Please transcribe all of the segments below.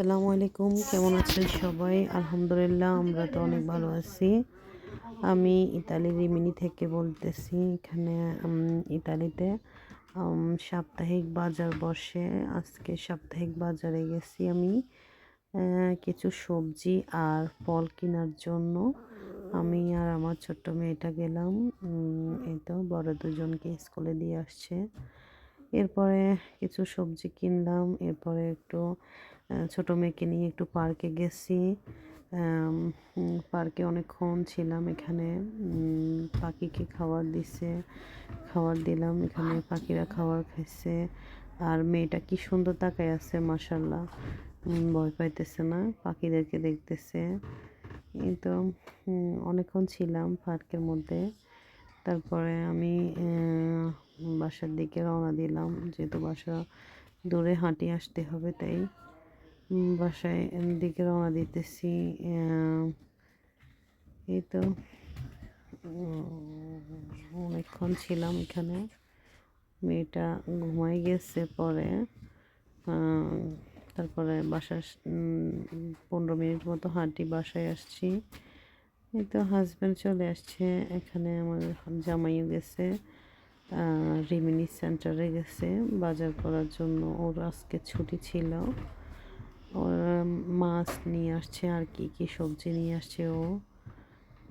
আসসালামু আলাইকুম, কেমন আছেন সবাই? আলহামদুলিল্লাহ, আমরা তো অনেক ভালো আছি। আমি ইতালি রিমিনি থেকে বলতেছি, এখানে ইতালিতে সাপ্তাহিক বাজার বসে। আজকে সাপ্তাহিক বাজারে গেছি আমি কিছু সবজি আর ফল কেনার জন্য। আমি আর আমার ছোট্ট মেয়েটা গেলাম এই তো বড় দুজনকে স্কুলে দিয়ে আসছে। এরপরে কিছু সবজি কিনলাম, এরপরে একটু ছোট মেয়েকে নিয়ে একটু পার্কে গেছি। পার্কে অনেকক্ষণ ছিলাম এখানে। পাখিকে খাবার দিছে, খাবার দিলাম, এখানে পাখিরা খাবার খাইছে। আর মেয়েটা কি সুন্দর তাকায় আছে মাসাল্লাহ ভয় পাইতেছে না, পাখিদেরকে দেখতেছে। এই তো অনেকক্ষণ ছিলাম পার্কের মধ্যে। তারপরে আমি বাসার দিকে রওনা দিলাম। যেহেতু বাসা দূরে হাঁটি আসতে হবে, তাই বাসায় দিকে রওনা দিতেছি। এই তো অনেকক্ষণ ছিলাম এখানে। মেয়েটা ঘুমাই গেছে পরে। তারপরে বাসার পনেরো মিনিট মতো হাঁটি বাসায় আসছি। এই তো হাজব্যান্ড চলে আসছে। এখানে আমার জামাইও গেছে। রিমিনি সেন্টারে গেছে। বাজার করার জন্য ওর আজকে ছুটি ছিল। ওর মাছ নিয়ে আসছে আর কি কি সবজি নিয়ে আসছে ও।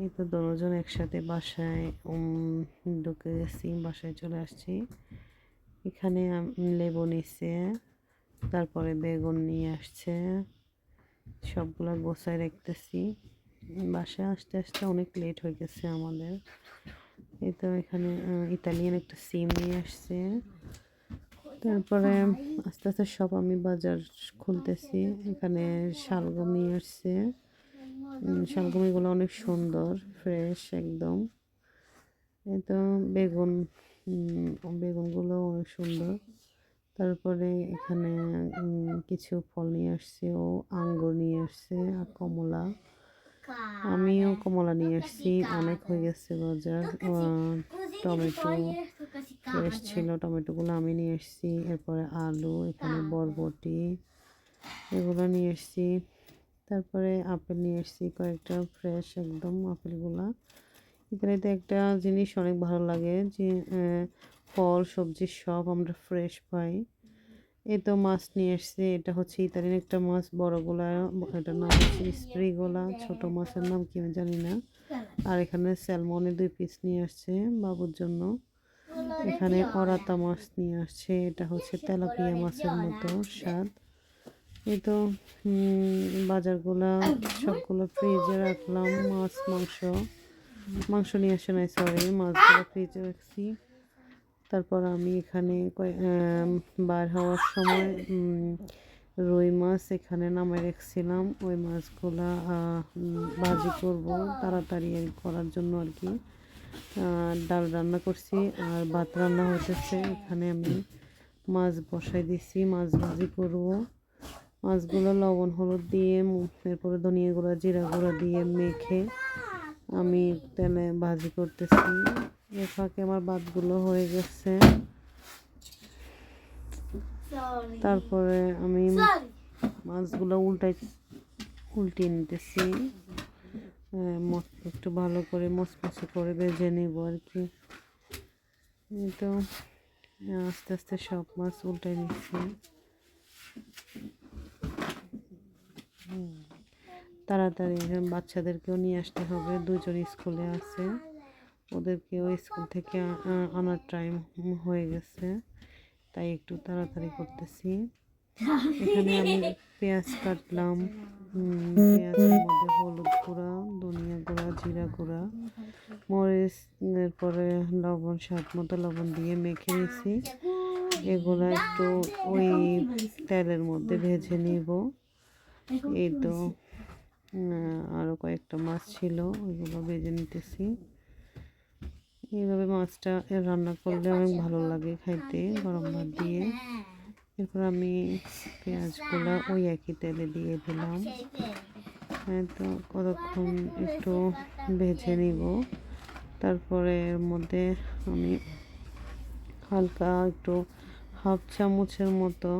এই তো দুজন একসাথে বাসায় ঢুকে গেছি, বাসায় চলে আসছি। এখানে লেবু নিচ্ছে তারপরে বেগুন নিয়ে আসছে। সবগুলো গোছায় রাখতেছি। বাসায় আসতে আসতে অনেক লেট হয়ে গেছে আমাদের। তো এখানে ইতালিয়ান একটা সিম নিয়ে আসছে। তারপরে আস্তে আস্তে সব আমি বাজার খুলতেছি। এখানে শালগম নিয়ে আসছে শালগমিগুলো অনেক সুন্দর, ফ্রেশ একদম। এই তো বেগুন বেগুনগুলো অনেক সুন্দর। তারপরে এখানে কিছু ফল নিয়ে আসছে ও আঙ্গুর নিয়ে আসছে আর কমলা। আমিও কমলা নিয়ে আসছি অনেক হয়ে গেছে বাজার টমেটো ফ্রেশ ছিল টমেটোগুলো আমি নিয়ে এসেছি এরপরে আলু এখানে বরবটি এগুলো নিয়ে এসেছি তারপরে আপেল নিয়ে এসেছি কয়েকটা ফ্রেশ একদম আপেলগুলা। ইতালিতে একটা জিনিস অনেক ভালো লাগে যে ফল সবজি সব আমরা ফ্রেশ পাই। এই তো মাছ নিয়ে এসছে, এটা হচ্ছে ইতালির একটা মাছ বড়গুলা এটার নাম হচ্ছে স্প্রিগোলা ছোট মাছের নাম কি আমি জানি না। আর এখানে স্যালমনে দুই পিস নিয়ে আসছে বাবুর জন্য। এখানে অরাতা মাছ নিয়ে আসছে, এটা হচ্ছে তেলাপিয়া মাছের মতো স্বাদ। এই তো বাজারগুলা সবগুলো ফ্রিজে রাখলাম, মাছ, মাংস। মাংস নিয়ে আসে নাই সরি মাছগুলো ফ্রিজে রাখছি। তারপর আমি এখানে বার হওয়ার সময় রুই মাছ এখানে নামে রেখেছিলাম। ওই মাছগুলা ভাজি করব তাড়াতাড়ি করার জন্য আর কি। ডাল রান্না করছি আর ভাত রান্না হতেছে এখানে আমি মাছ বসাই দিছি, মাছ ভাজি করব। মাছগুলো লবণ, হলুদ দিয়ে এরপরে ধনিয়া গুঁড়া জিরা গুঁড়া দিয়ে মেখে আমি তেলে ভাজি করতেছি। এর ফাঁকে আমার ভাতগুলো হয়ে গেছে। তারপরে আমি মাছগুলো উল্টাই উল্টিয়ে নিতেছি। একটু ভালো করে মচমচে করে ভেজে নেব আর কি তো আস্তে আস্তে সব মাছ উল্টাই নিচ্ছি। হুম। তাড়াতাড়ি বাচ্চাদেরকেও নিয়ে আসতে হবে। দুজন স্কুলে আছে। ওদেরকেও স্কুল থেকে আনার টাইম হয়ে গেছে। তাই একটু তাড়াতাড়ি করতেছি। এখানে আমি পেঁয়াজ কাটলাম পেঁয়াজের মধ্যে হলুদ গুঁড়া, ধনিয়া গুঁড়া, জিরা গুঁড়া, মরিচ, এরপরে লবণ, স্বাদ মতো লবণ দিয়ে মেখে নিছি। এগুলো একটু ওই তেলের মধ্যে ভেজে নিব। এই তো আরও কয়েকটা মাছ ছিল, ওইগুলো ভেজে নিতেছি। এইভাবে মাছটা রান্না করলে অনেক ভালো লাগে খাইতে, গরম ভাত দিয়ে। এরপর আমি পেঁয়াজগুলো ওই একই তেলে দিয়ে দিলাম। হ্যাঁ তো কতক্ষণ একটু ভেজে নিব। তারপরে এর মধ্যে আমি হালকা একটু হাফ চামচের মতো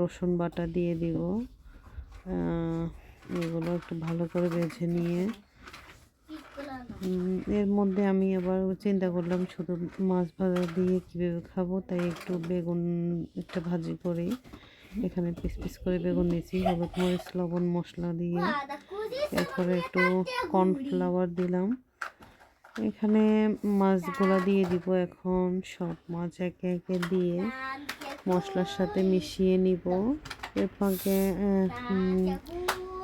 রসুন বাটা দিয়ে দিব। এগুলো একটু ভালো করে বেছে নিয়ে এর মধ্যে আমি আবার চিন্তা করলাম শুধু মাছ ভাজা দিয়ে কীভাবে খাব, তাই একটু বেগুন একটা ভাজি করি। এখানে পিস পিস করে বেগুন দিয়েছি হলুদ মরিচ, লবণ মশলা দিয়ে। এরপরে একটু কর্নফ্লাওয়ার দিলাম। এখানে মাছগুলো দিয়ে দিব এখন, সব মাছ একে একে দিয়ে মশলার সাথে মিশিয়ে নিব। এর ফাঁকে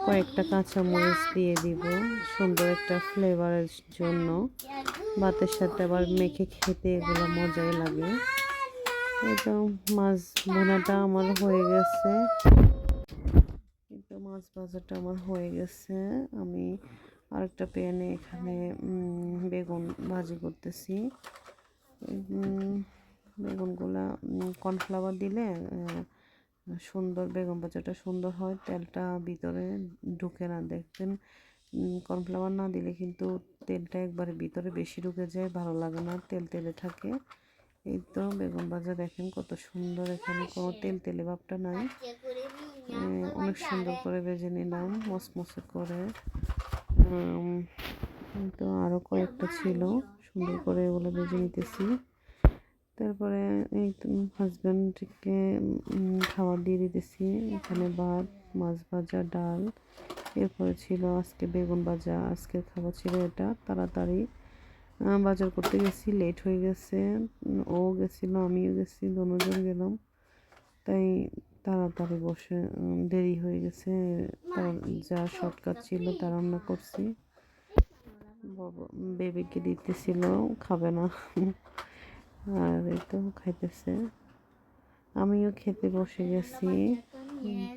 কয়েকটা কাঁচামরিচ দিয়ে দিব, সুন্দর একটা ফ্লেভারের জন্য। ভাতের সাথে আবার মেখে খেতে এগুলো মজাই লাগে। তো মাছ বোনাটা আমার হয়ে গেছে। এই তো মাছ ভাজাটা আমার হয়ে গেছে। আমি আরেকটা প্যানে এখানে বেগুন ভাজি করতেছি। বেগুনগুলা কর্নফ্লাওয়ার দিলে সুন্দর বেগুন ভাজাটা সুন্দর হয়, তেলটা ভিতরে ঢুকে না দেখবেন। কর্নফ্লাওয়ার না দিলে কিন্তু তেলটা একবারে ভিতরে বেশি ঢুকে যায়, ভালো লাগে না, তেল তেলে থাকে। এই তো বেগুন ভাজা দেখেন কত সুন্দর এখানে কোনো তেল তেলে ভাবটা নাই। অনেক সুন্দর করে ভেজে নিলাম মসমসে করে। তো আরও কয়েকটা ছিল, সুন্দর করে এগুলো ভেজে নিতেছি। তারপরে এই হাজব্যান্ডকে খাবার দিয়ে দিতেছি। এখানে ভাত, মাছ ভাজা, ডাল। এরপরে ছিল আজকে বেগুন ভাজা। আজকের খাবার ছিল এটা, তাড়াতাড়ি বাজার করতে গেছি। লেট হয়ে গেছে। ও গেছিল, আমিও গেছি, দুজন গেলাম। তাই তাড়াতাড়ি বসে দেরি হয়ে গেছে। যা শর্টকাট ছিল তা রান্না করছি। বাবা- বেবিকে দিতেছিল, খাবে না। আর তো খাইতেছে। আমিও খেতে বসে গেছি।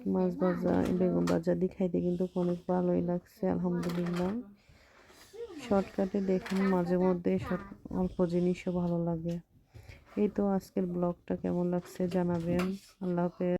মাছ ভাজা, বেগুন ভাজা দিয়ে খাইতে কিন্তু অনেক ভালোই লাগছে, আলহামদুলিল্লাহ। শর্টকাটে দেখুন, মাঝে মধ্যে সব অল্প জিনিসও ভালো লাগে। এই তো আজকের ব্লগটা কেমন লাগছে জানাবেন। আল্লাহ হাফেজ।